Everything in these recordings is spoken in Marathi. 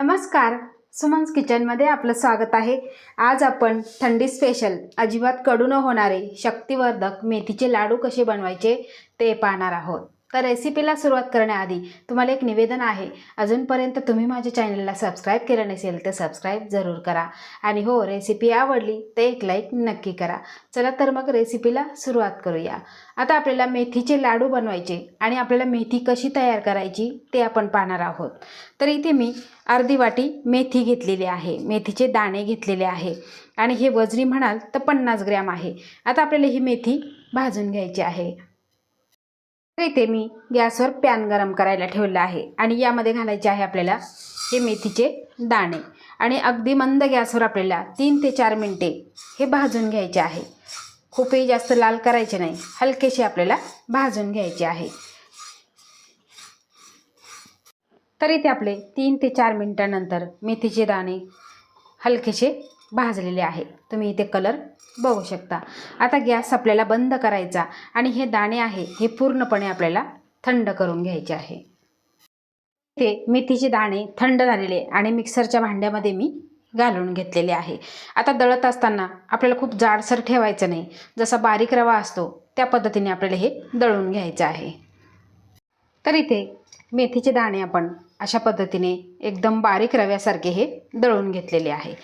नमस्कार. सुमन्स किचनमध्ये आपलं स्वागत आहे. आज आपण थंडी स्पेशल अजिबात कडू न होणारे शक्तिवर्धक मेथीचे लाडू कसे बनवायचे ते पाहणार आहोत. तर रेसिपीला सुरुवात करण्याआधी तुम्हाला एक निवेदन आहे. अजूनपर्यंत तुम्ही माझ्या चॅनलला सबस्क्राईब केलं नसेल तर सबस्क्राईब जरूर करा. आणि हो रेसिपी आवडली तर एक लाईक नक्की करा. चला तर मग रेसिपीला सुरुवात करूया. आता आपल्याला मेथीचे लाडू बनवायचे आणि आपल्याला मेथी कशी तयार करायची ते आपण पाहणार आहोत. तर इथे मी अर्धी वाटी मेथी घेतलेली आहे. मेथीचे दाणे घेतलेले आहे. आणि हे वजनी म्हणाल तर पन्नास ग्रॅम आहे. आता आपल्याला ही मेथी भाजून घ्यायची आहे. तर इथे मी गॅसवर पॅन गरम करायला ठेवलं आहे. आणि यामध्ये घालायचे आहे आपल्याला हे मेथीचे दाणे. आणि अगदी मंद गॅसवर आपल्याला तीन ते चार मिनटे हे भाजून घ्यायचे आहे. खूपही जास्त लाल करायचे नाही. हलकेसे आपल्याला भाजून घ्यायचे आहे. तर इथे आपले तीन ते चार मिनटानंतर मेथीचे दाणे हलकेसे भाजलेले आहे. तुम्ही इथे कलर बघू शकता. आता गॅस आपल्याला बंद करायचा आणि हे दाणे आहे हे पूर्णपणे आपल्याला थंड करून घ्यायचे आहे. इथे मेथीचे दाणे थंड झालेले आणि मिक्सरच्या भांड्यामध्ये मी घालून घेतलेले आहे. आता दळत असताना आपल्याला खूप जाडसर ठेवायचं नाही. जसा बारीक रवा असतो त्या पद्धतीने आपल्याला हे दळून घ्यायचं आहे. तर इथे मेथीचे दाणे आपण अशा पद्धतीने एकदम बारीक रव्यासारखे हे दळून घेतलेले आहे.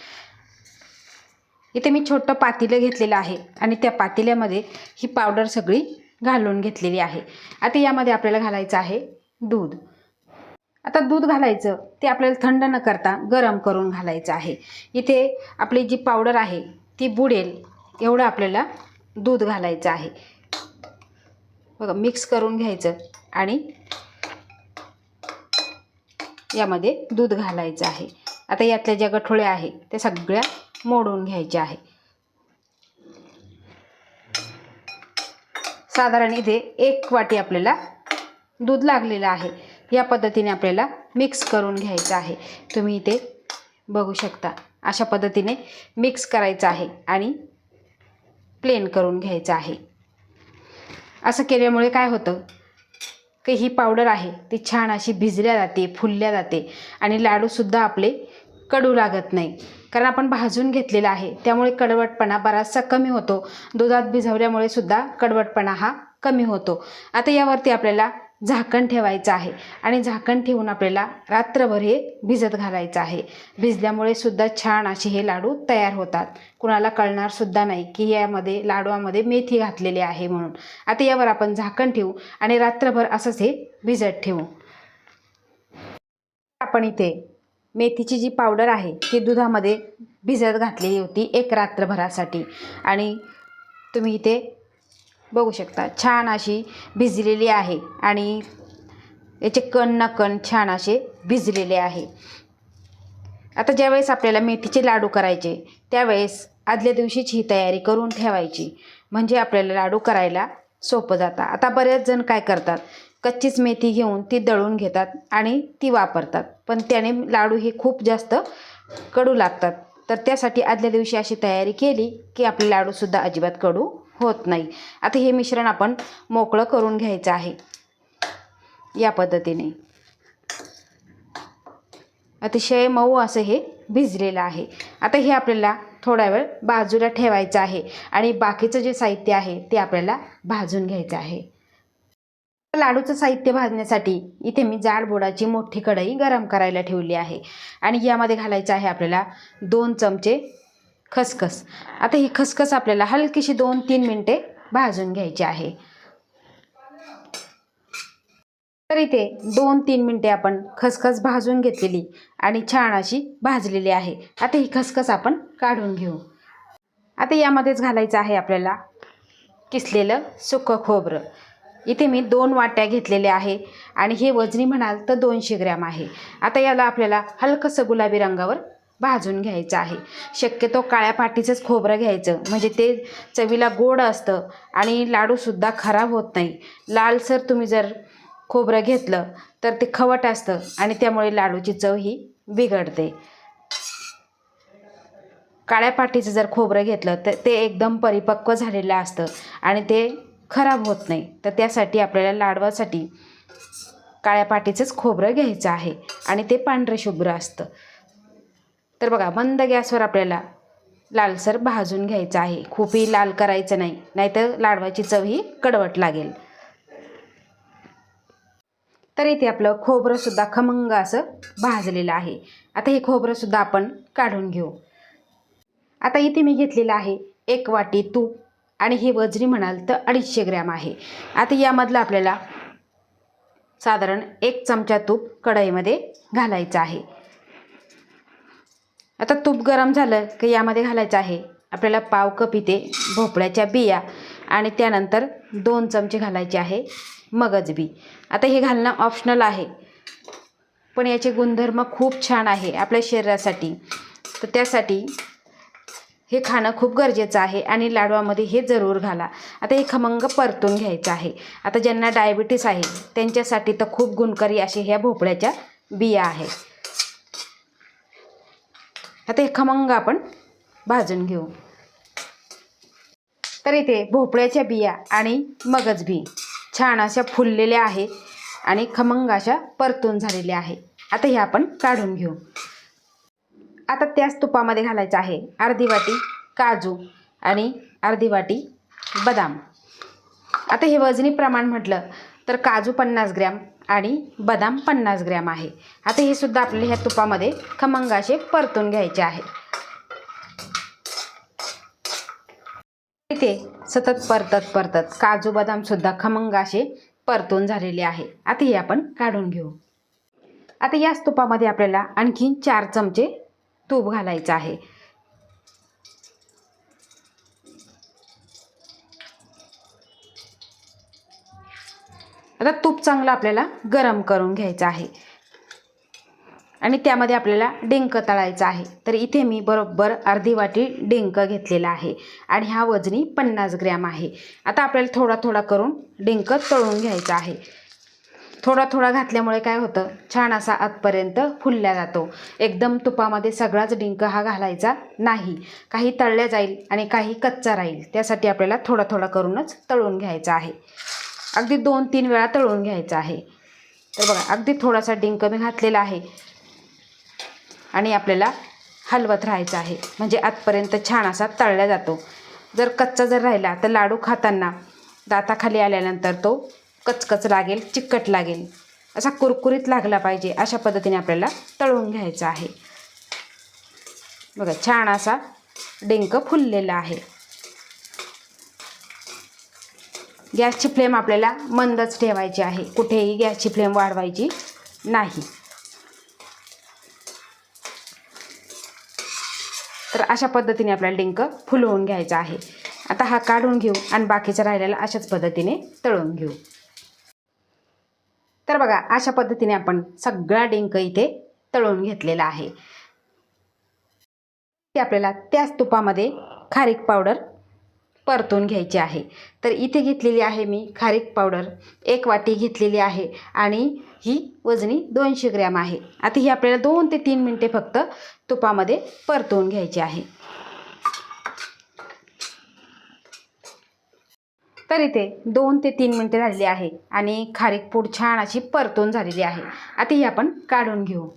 इथे मी छोटं पातेलं घेतलेलं आहे आणि त्या पातेल्यामध्ये ही पावडर सगळी घालून घेतलेली आहे. आता यामध्ये आपल्याला घालायचं आहे दूध. आता दूध घालायचं ते आपल्याला थंड न करता गरम करून घालायचं आहे. इथे आपली जी पावडर आहे ती बुडेल एवढं आपल्याला दूध घालायचं आहे. बघा मिक्स करून घ्यायचं आणि यामध्ये दूध घालायचं आहे. आता यातल्या ज्या गठोळ्या आहे त्या सगळ्या मोडून घ्यायचे आहे. साधारण इथे एक वाटी आपल्याला दूध लागलेलं आहे. या पद्धतीने आपल्याला मिक्स करून घ्यायचं आहे. तुम्ही इथे बघू शकता. अशा पद्धतीने मिक्स करायचं आहे आणि प्लेन करून घ्यायचं आहे. असं केल्यामुळे काय होतं? की ही पावडर आहे ती छान अशी भिजल्या जाते फुलल्या जाते आणि लाडूसुद्धा आपले कडू लागत नाही. कारण आपण भाजून घेतलेला आहे. त्यामुळे कडवटपणा बराचसा कमी होतो. दुधात भिजवल्यामुळे सुद्धा कडवटपणा हा कमी होतो. आता यावरती आपल्याला झाकण ठेवायचं आहे. आणि झाकण ठेवून आपल्याला रात्रभर हे भिजत घालायचं आहे. भिजल्यामुळे सुद्धा छान असे हे लाडू तयार होतात. कुणाला कळणार सुद्धा नाही की यामध्ये लाडूमध्ये मेथी घातलेली आहे म्हणून. आता यावर आपण झाकण ठेवू आणि रात्रभर असंच हे भिजत ठेवू. आपण इथे मेथीची जी पावडर आहे ती दुधामध्ये भिजत घातलेली होती एक रात्रभरासाठी. आणि तुम्ही इथे बघू शकता छान अशी भिजलेली आहे आणि याचे कण ना कण छान असे भिजलेले आहे. आता ज्यावेळेस आपल्याला मेथीचे लाडू करायचे त्यावेळेस आदल्या दिवशीच ही तयारी करून ठेवायची. म्हणजे आपल्याला लाडू करायला सोपं जातं. आता बरेच जण काय करतात कच्चीच मेथी घेऊन ती दळून घेतात आणि ती वापरतात. पण त्याने लाडू हे खूप जास्त कडू लागतात. तर त्यासाठी आदल्या दिवशी अशी तयारी केली की आपले लाडूसुद्धा अजिबात कडू होत नाही. आता हे मिश्रण आपण मोकळं करून घ्यायचं आहे. या पद्धतीने. अतिशय मऊ असं हे भिजलेलं आहे. आता हे आपल्याला थोडा वेळ बाजूला ठेवायचं आहे आणि बाकीचं जे साहित्य आहे ते आपल्याला भाजून घ्यायचं आहे. लाडूचं साहित्य भाजण्यासाठी इथे मी जाड बोडाची मोठी कढई गरम करायला ठेवली आहे. आणि यामध्ये घालायचं आहे आपल्याला दोन चमचे खसखस. आता ही खसखस आपल्याला हलकीशी दोन तीन मिनटे भाजून घ्यायची आहे. तर इथे दोन तीन मिनटे आपण खसखस भाजून घेतलेली आणि छान अशी भाजलेली आहे. आता ही खसखस आपण काढून घेऊ. आता यामध्येच घालायचं आहे आपल्याला किसलेलं सुकं खोबरं. इथे मी दोन वाट्या घेतलेल्या आहे. आणि हे वजनी म्हणाल तर दोनशे ग्रॅम आहे. आता याला आपल्याला हलकंसं गुलाबी रंगावर भाजून घ्यायचं आहे. शक्यतो काळ्या पाठीचंच खोबरं घ्यायचं. म्हणजे ते चवीला गोड असतं आणि लाडूसुद्धा खराब होत नाही. लालसर तुम्ही जर खोबरं घेतलं तर ते खवट असतं आणि त्यामुळे लाडूची चव ही बिघडते. काळ्या पाठीचं जर खोबरं घेतलं तर ते एकदम परिपक्व झालेलं असतं आणि ते खराब होत नाही. तर त्यासाठी आपल्याला लाडवासाठी काळ्या पाटीचंच खोबरं घ्यायचं आहे आणि ते पांढरं शुभ्र असतं. तर बघा मंद गॅसवर आपल्याला लालसर भाजून घ्यायचं आहे. खूपही लाल करायचं नाही नाहीतर लाडवाची चव ही कडवट लागेल. तर इथे आपलं खोबरंसुद्धा खमंग असं भाजलेलं आहे. आता हे खोबरंसुद्धा आपण काढून घेऊ. आता इथे मी घेतलेलं आहे एक वाटी तूप. आणि हे वजनी म्हणाल तर अडीचशे ग्रॅम आहे. आता यामधलं आपल्याला साधारण एक चमचा तूप कढईमध्ये घालायचं आहे. आता तूप गरम झालं की यामध्ये घालायचं आहे. आपल्याला पाव कप इथे भोपळ्याच्या बिया आणि त्यानंतर दोन चमचे घालायचे आहे मगज बी. आता हे घालणं ऑप्शनल आहे. पण याचे गुणधर्म खूप छान आहे आपल्या शरीरासाठी. तर त्यासाठी हे खाणं खूप गरजेचं आहे आणि लाडवामध्ये हे जरूर घाला. आता हे खमंग परतून घ्यायचं आहे. आता ज्यांना डायबिटीस आहे त्यांच्यासाठी तर खूप गुणकारी अशी ह्या भोपळ्याच्या बिया आहे आता हे खमंग आपण भाजून घेऊ. तर इथे भोपळ्याच्या बिया आणि मगज बी छान अशा फुललेल्या आहे आणि खमंग अशा परतून झालेल्या आहे. आता हे आपण काढून घेऊ. आता त्याच तुपामध्ये घालायचं आहे. अर्धी वाटी काजू आणि अर्धी वाटी बदाम. आता हे वजनी प्रमाण म्हटलं तर काजू पन्नास ग्रॅम आणि बदाम पन्नास ग्रॅम आहे. आता हे सुद्धा आपल्याला ह्या तुपामध्ये खमंग असे परतून घ्यायचे आहे. इथे सतत परतत परतत काजू बदामसुद्धा खमंग असे परतून झालेले आहे. आता हे आपण काढून घेऊ. आता याच तुपामध्ये आपल्याला आणखीन चार चमचे तूप घालायचं आहे. आता तूप चांगलं आपल्याला गरम करून घ्यायचं आहे. आणि त्यामध्ये आपल्याला डिंक तळायचं आहे. तर इथे मी बरोबर अर्धी वाटी डिंक घेतलेला आहे. आणि हा वजनी पन्नास ग्रॅम आहे. आता आपल्याला थोडा थोडा करून डिंक तळून घ्यायचा आहे. थोडा थोडा घातल्यामुळे काय होतं? छान असा आतपर्यंत फुलल्या जातो. एकदम तुपामध्ये सगळाच डिंक हा घालायचा नाही. काही तळल्या जाईल आणि काही कच्चा राहील. त्यासाठी आपल्याला थोडा थोडा करूनच तळून घ्यायचा आहे. अगदी दोन तीन वेळा तळून घ्यायचा आहे. तर बघा अगदी थोडासा डिंक मी घातलेला आहे. आणि आपल्याला हलवत राहायचं आहे. म्हणजे आतपर्यंत छान असा तळला जातो. जर कच्चा जर राहिला तर लाडू खाताना दाताखाली आल्यानंतर तो कचकच लागेल चिकट लागेल. असा कुरकुरीत लागला पाहिजे अशा पद्धतीने आपल्याला तळून घ्यायचा आहे. बघा छान असा डिंक फुललेला आहे. गॅसची फ्लेम आपल्याला मंदच ठेवायची आहे. कुठेही गॅसची फ्लेम वाढवायची नाही. तर अशा पद्धतीने आपल्याला डिंक फुलवून घ्यायचा आहे. आता हा काढून घेऊ आणि बाकीचा राहिलेला अशाच पद्धतीने तळून घेऊ. तर बघा अशा पद्धतीने आपण सगळा डिंक इथे तळून घेतलेला आहे. ते आपल्याला त्याच तुपामध्ये खारीक पावडर परतून घ्यायची आहे. तर इथे घेतलेली आहे मी खारीक पावडर एक वाटी घेतलेली आहे आणि ही वजनी दोनशे ग्रॅम आहे. आता ही आपल्याला दोन ते तीन मिनटे फक्त तुपामध्ये परतवून घ्यायची आहे. तर इथे दोन ते तीन मिनटे झालेली आहे आणि खारीक पूड छान अशी परतून झालेली आहे. आता ही आपण काढून घेऊ.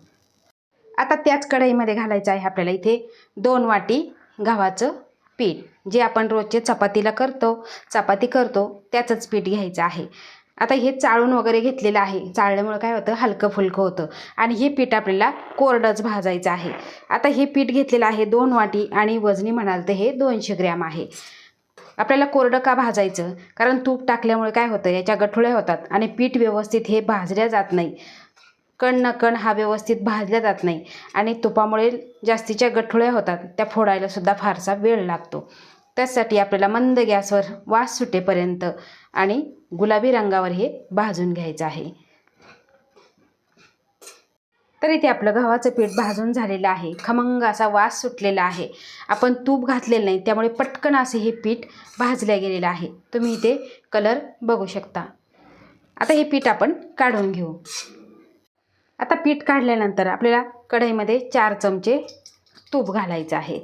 आता त्याच कढईमध्ये घालायचं आहे आपल्याला इथे दोन वाटी गव्हाचं पीठ जे आपण रोजचे चपातीला करतो चपाती करतो त्याचंच पीठ घ्यायचं आहे. आता हे चाळून वगैरे घेतलेलं आहे. चाळल्यामुळं काय होतं? हलकं फुलकं होतं. आणि हे पीठ आपल्याला कोरडंच भाजायचं आहे. आता हे पीठ घेतलेलं आहे दोन वाटी आणि वजनी म्हणाल तर हे दोनशे ग्रॅम आहे. आपल्याला कोरडं का भाजायचं? कारण तूप टाकल्यामुळे काय होतं? याच्या गठुळ्या होतात आणि पीठ व्यवस्थित हे भाजल्या जात नाही. कण न कण हा व्यवस्थित भाजला जात नाही आणि तुपामुळे जास्तीच्या गठुळ्या होतात. त्या फोडायलासुद्धा फारसा वेळ लागतो. त्यासाठी आपल्याला मंद गॅसवर वास सुटेपर्यंत आणि गुलाबी रंगावर हे भाजून घ्यायचं आहे. तर इथे आपलं गव्हाचं पीठ भाजून झालेलं आहे. खमंग असा वास सुटलेला आहे. आपण तूप घातलेलं नाही त्यामुळे पटकन असे हे पीठ भाजलं गेलेलं आहे. तुम्ही इथे कलर बघू शकता. आता हे पीठ आपण काढून घेऊ. आता पीठ काढल्यानंतर आपल्याला कढईमध्ये चार चमचे तूप घालायचं आहे.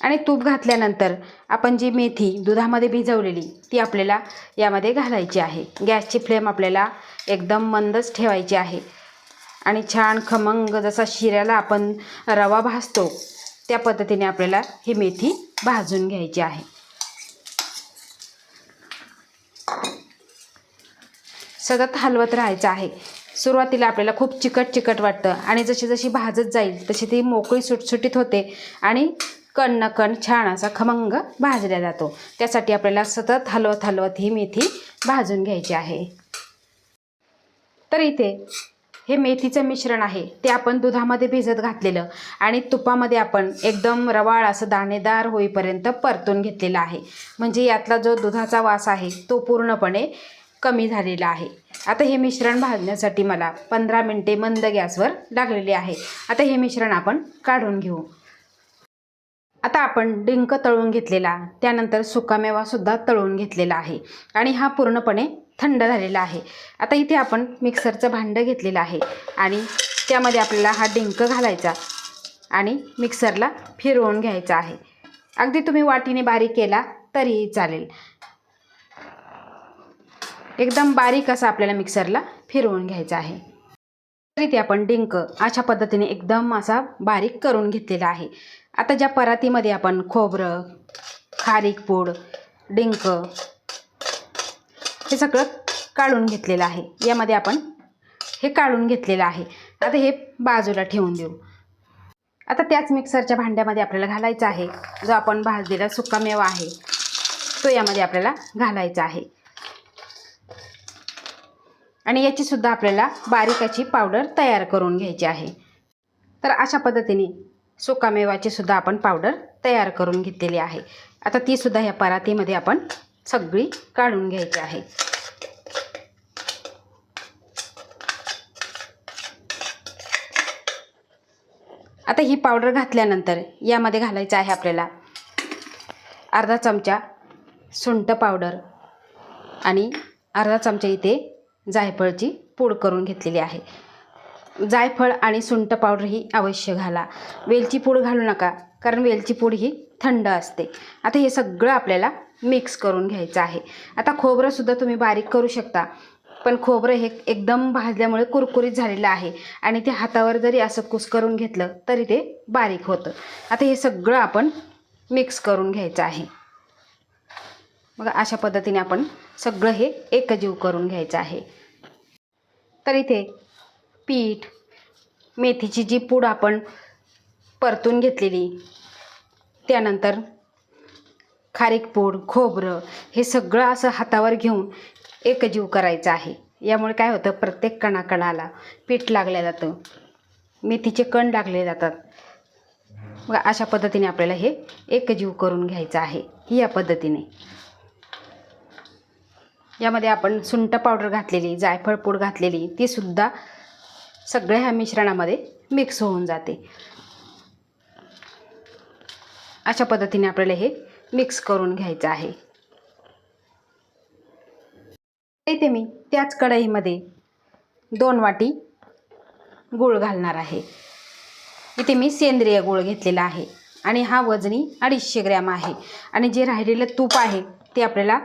आणि तूप घातल्यानंतर आपण जी मेथी दुधामध्ये भिजवलेली ती आपल्याला यामध्ये घालायची आहे. गॅसची फ्लेम आपल्याला एकदम मंदच ठेवायची आहे. आणि छान खमंग जसा शिऱ्याला आपण रवा भाजतो त्या पद्धतीने आपल्याला ही मेथी भाजून घ्यायची आहे. सतत हलवत राहायचं आहे. सुरुवातीला आपल्याला खूप चिकट चिकट वाटतं आणि जशी जशी भाजत जाईल तशी ती मोकळी सुटसुटीत होते आणि कण न कण छान असा खमंग भाजला जातो. त्यासाठी आपल्याला सतत हलवत हलवत ही मेथी भाजून घ्यायची आहे. तर इथे हे मेथीचं मिश्रण आहे. ते आपण दुधामध्ये भिजत घातलेलं आणि तुपामध्ये आपण एकदम रवाळ असं दाणेदार होईपर्यंत परतून घेतलेलं आहे. म्हणजे यातला जो दुधाचा वास आहे तो पूर्णपणे कमी झालेला आहे. आता हे मिश्रण भाजण्यासाठी मला पंधरा मिनटे मंद गॅसवर लागलेले आहे. आता हे मिश्रण आपण काढून घेऊ. आता आपण डिंक तळून घेतलेला त्यानंतर सुकामेवासुद्धा तळून घेतलेला आहे आणि हा पूर्णपणे थंड झालेला आहे. आता इथे आपण मिक्सरचं भांडं घेतलेलं आहे आणि त्यामध्ये आपल्याला हा डिंक घालायचा आणि मिक्सरला फिरवून घ्यायचा आहे. अगदी तुम्ही वाटीने बारीक केला तरीही चालेल. एकदम बारीक असा आपल्याला मिक्सरला फिरवून घ्यायचा आहे. रीती आपण डिंक अशा पद्धतीने एकदम असा बारीक करून घेतलेला आहे. आता ज्या परातीमध्ये आपण खोबरं खारीक पूड डिंक हे सगळं काढून घेतलेलं आहे. यामध्ये आपण हे काढून घेतलेलं आहे. आता हे बाजूला ठेवून देऊ. आता त्याच मिक्सरच्या भांड्यामध्ये आपल्याला घालायचा आहे. जो आपण भाजलेला सुकामेवा आहे तो यामध्ये आपल्याला घालायचा आहे. आणि याची सुद्धा आपल्याला बारीकाची पावडर तयार करून घ्यायची आहे. तर अशा पद्धतीने सुकामेवाची सुद्धा आपण पावडर तयार करून घेतलेली आहे. आता ती सुद्धा ह्या परातीमध्ये आपण सगळी काढून घ्यायची आहे. आता ही पावडर घातल्यानंतर यामध्ये घालायचं आहे आपल्याला अर्धा चमचा सुंठ पावडर आणि अर्धा चमचा इथे जायफळची पूड करून घेतलेली आहे. जायफळ आणि सुंठ पावडर ही अवश्य घाला. वेलची पूड घालू नका कारण वेलची पूड ही थंड असते. आता हे सगळं आपल्याला मिक्स करून घ्यायचं आहे. आता खोबरंसुद्धा तुम्ही बारीक करू शकता पण खोबरं हे एकदम भाजल्यामुळे कुरकुरीत झालेलं आहे आणि ते हातावर जरी असं कुस करून घेतलं तरी ते बारीक होतं. आता हे सगळं आपण मिक्स करून घ्यायचं आहे. मग अशा पद्धतीने आपण सगळं हे एकजीव करून घ्यायचं आहे. तर इथे पीठ मेथीची जी पूड आपण परतून घेतलेली त्यानंतर खारीक पूड खोबरं हे सगळं असं हातावर घेऊन एकजीव करायचं आहे. यामुळे काय होतं प्रत्येक कणाकणाला पीठ लागलं जातं मेथीचे कण लागले जातात. मग अशा पद्धतीने आपल्याला हे एकजीव करून घ्यायचं आहे ही या पद्धतीने. यामध्ये आपण सुंठ पावडर घातलेली जायफळ पूड घातलेली ती सुद्धा सगळ्या ह्या मिश्रणामध्ये मिक्स होऊन जाते. अशा पद्धतीने आपल्याला हे मिक्स करून घ्यायचं आहे. इथे मी त्याच कढईमध्ये दोन वाटी गूळ घालणार आहे. इथे मी सेंद्रिय गूळ घेतलेला आहे आणि हा वजनी अडीचशे ग्रॅम आहे. आणि जे राहिलेलं तूप आहे ते आपल्याला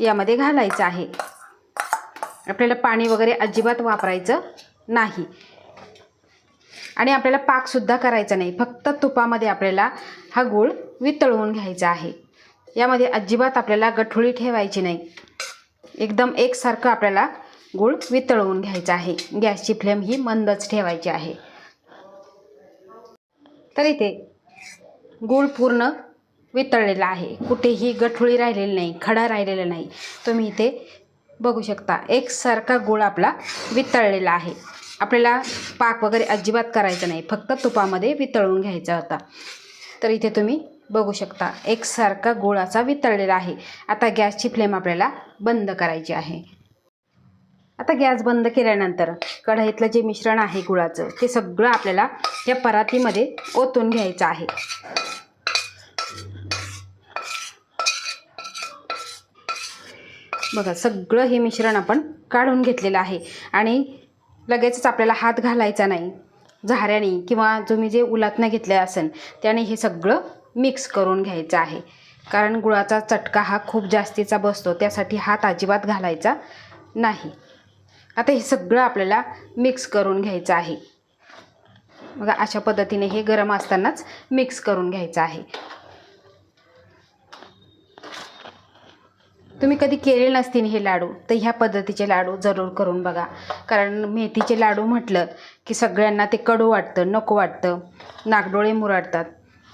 यामध्ये घालायचं आहे. आपल्याला पाणी वगैरे अजिबात वापरायचं नाही. आणि आपल्याला पाकसुद्धा करायचा नाही. फक्त तुपामध्ये आपल्याला हा गूळ वितळवून घ्यायचा आहे. यामध्ये अजिबात आपल्याला गठुळी ठेवायची नाही. एकदम एकसारखं आपल्याला गूळ वितळवून घ्यायचा आहे. गॅसची फ्लेम ही मंदच ठेवायची आहे. तर इथे गूळ पूर्ण वितळलेला आहे. कुठेही गठुळी राहिलेली नाही खडा राहिलेला नाही. तुम्ही इथे बघू शकता. एकसारखा गोळ आपला वितळलेला आहे. आपल्याला पाक वगैरे अजिबात करायचा नाही. फक्त तुपामध्ये वितळून घ्यायचा होता. तर इथे तुम्ही बघू शकता. एकसारखा असा वितळलेला आहे. आता गॅसची फ्लेम आपल्याला बंद करायची आहे. आता गॅस बंद केल्यानंतर कढईतलं जे मिश्रण आहे गुळाचं ते सगळं आपल्याला या परातीमध्ये ओतून घ्यायचं आहे. बघा सगळं हे मिश्रण आपण काढून घेतलेलं आहे. आणि लगेचच आपल्याला हात घालायचा नाही. झाऱ्याने किंवा तुम्ही जे उलातनं घेतलं असेल त्याने हे सगळं मिक्स करून घ्यायचं आहे. कारण गुळाचा चटका हा खूप जास्तीचा बसतो त्यासाठी हात अजिबात घालायचा नाही. आता हे सगळं आपल्याला मिक्स करून घ्यायचं आहे. मग अशा पद्धतीने हे गरम असतानाच मिक्स करून घ्यायचं आहे. तुम्ही कधी केले नसतील हे लाडू तर ह्या पद्धतीचे लाडू जरूर करून बघा. कारण मेथीचे लाडू म्हटलं की सगळ्यांना ते कडू वाटतं नको वाटतं नागडोळे मुराडतात.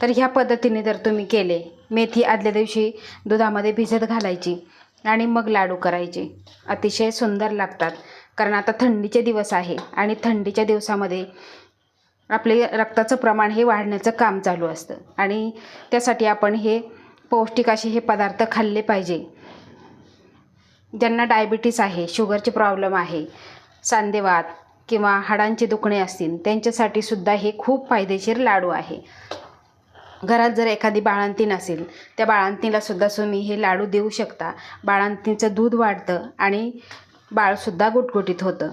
तर ह्या पद्धतीने जर तुम्ही केले मेथी आदल्या दिवशी दुधामध्ये भिजत घालायची आणि मग लाडू करायचे. अतिशय सुंदर लागतात. कारण आता थंडीचे दिवस आहे आणि थंडीच्या दिवसामध्ये आपले रक्ताचं प्रमाण हे वाढण्याचं काम चालू असतं. आणि त्यासाठी आपण हे पौष्टिक असे हे पदार्थ खाल्ले पाहिजे. ज्यांना डायबिटीस आहे शुगरचे प्रॉब्लेम आहे सांधेवात किंवा हाडांचे दुखणे असतील त्यांच्यासाठी सुद्धा हे खूप फायदेशीर लाडू आहे. घरात जर एखादी बाळंतीण असेल त्या बाळंतीला सुद्धा तुम्ही हे लाडू देऊ शकता. बाळंतीचं दूध वाढतं आणि बाळसुद्धा गुटगुटीत होतं.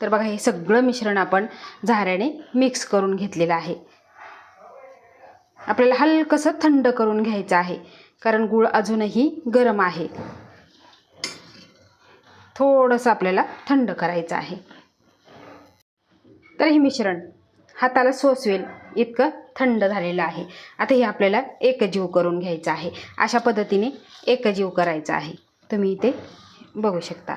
तर बघा हे सगळं मिश्रण आपण झाऱ्याने मिक्स करून घेतलेलं आहे. आपल्याला हलकंसं थंड करून घ्यायचं आहे कारण गूळ अजूनही गरम आहे. थोडंसं आपल्याला थंड करायचं आहे. तर हे मिश्रण हाताला सोसवेल इतकं थंड झालेलं आहे. आता हे आपल्याला एकजीव करून घ्यायचं आहे. अशा पद्धतीने एकजीव करायचं आहे. तुम्ही इथे बघू शकता.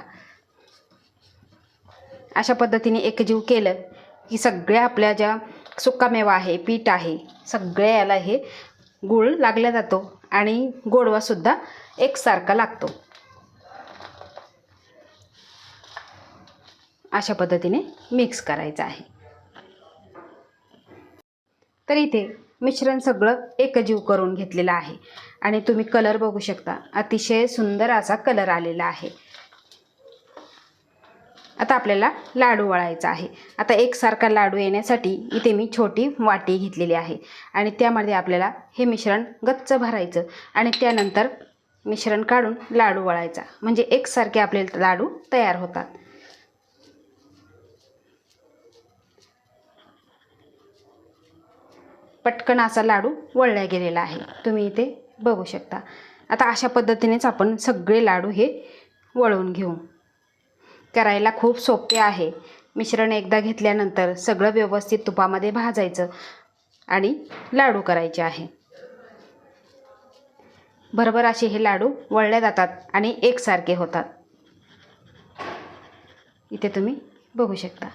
अशा पद्धतीने एकजीव केलं की सगळ्या आपल्या ज्या सुकामेवा आहे पीठ आहे सगळ्या याला हे गूळ लागला जातो आणि गोडवासुद्धा एकसारखा लागतो. अशा पद्धतीने मिक्स करायचं आहे. तर इथे मिश्रण सगळं एकजीव करून घेतलेलं आहे. आणि तुम्ही कलर बघू शकता. अतिशय सुंदर असा कलर आलेला आहे. आता आपल्याला लाडू वळायचा आहे. आता एकसारखा लाडू येण्यासाठी इथे मी छोटी वाटी घेतलेली आहे. आणि त्यामध्ये आपल्याला हे मिश्रण गच्च भरायचं. आणि त्यानंतर मिश्रण काढून लाडू वळायचा. म्हणजे एकसारखे आपले लाडू तयार होतात. पटकन असा लाडू वळला गेलेला आहे. तुम्ही इथे बघू शकता. आता अशा पद्धतीनेच आपण सगळे लाडू हे वळवून घेऊ. करायला खूप सोपे आहे. मिश्रण एकदा घेतल्यानंतर सगळं व्यवस्थित तुपामध्ये भाजायचं आणि लाडू करायचे आहे. भरभर असे हे लाडू वळले जातात आणि एकसारखे होतात. इथे तुम्ही बघू शकता.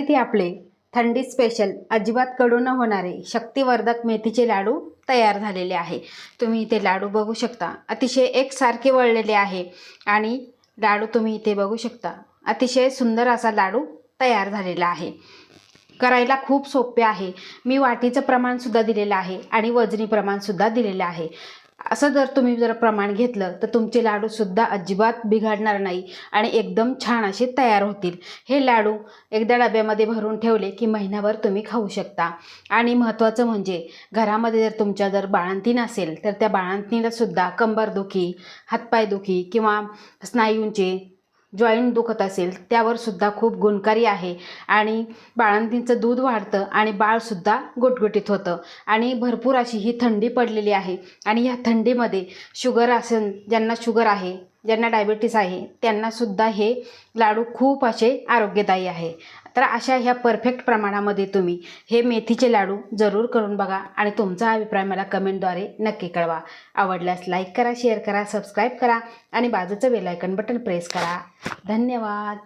इथे आपले थंडी स्पेशल अजिबात कडू न होणारे शक्तिवर्धक मेथीचे लाडू तयार झालेले आहे. तुम्ही इथे लाडू बघू शकता. अतिशय एकसारखे वळलेले आहे आणि लाडू तुम्ही इथे बघू शकता. अतिशय सुंदर असा लाडू तयार झालेला आहे. करायला खूप सोपे आहे. मी वाटीचं प्रमाणसुद्धा दिलेलं आहे आणि वजनी प्रमाणसुद्धा दिलेलं आहे. असं जर तुम्ही जर प्रमाण घेतलं तर तुमचे लाडूसुद्धा अजिबात बिघडणार नाही आणि एकदम छान असे तयार होतील. हे लाडू एकदा डब्यामध्ये भरून ठेवले की महिनाभर तुम्ही खाऊ शकता. आणि महत्त्वाचं म्हणजे घरामध्ये जर तुमच्या जर बाळंतीण असेल तर त्या बाळंतीणीलासुद्धा कंबरदुखी हातपायदुखी किंवा स्नायूंचे जॉईंट दुखत असेल त्यावर सुद्धा खूप गुणकारी आहे. आणि बाळंतींचं दूध वाढतं आणि बाळसुद्धा गुटगुटीत होतं. आणि भरपूर अशी ही थंडी पडलेली आहे. आणि ह्या थंडीमध्ये शुगर असेल ज्यांना शुगर आहे ज्यांना डायबिटीस आहे त्यांनासुद्धा हे लाडू खूप असे आरोग्यदायी आहे. तर अशा ह्या परफेक्ट प्रमाणामध्ये तुम्ही हे मेथीचे लाडू जरूर करून बघा आणि तुमचा अभिप्राय मला कमेंटद्वारे नक्की कळवा. आवडल्यास लाईक करा शेअर करा सबस्क्राईब करा आणि बाजूचं बेलायकन बटन प्रेस करा. धन्यवाद!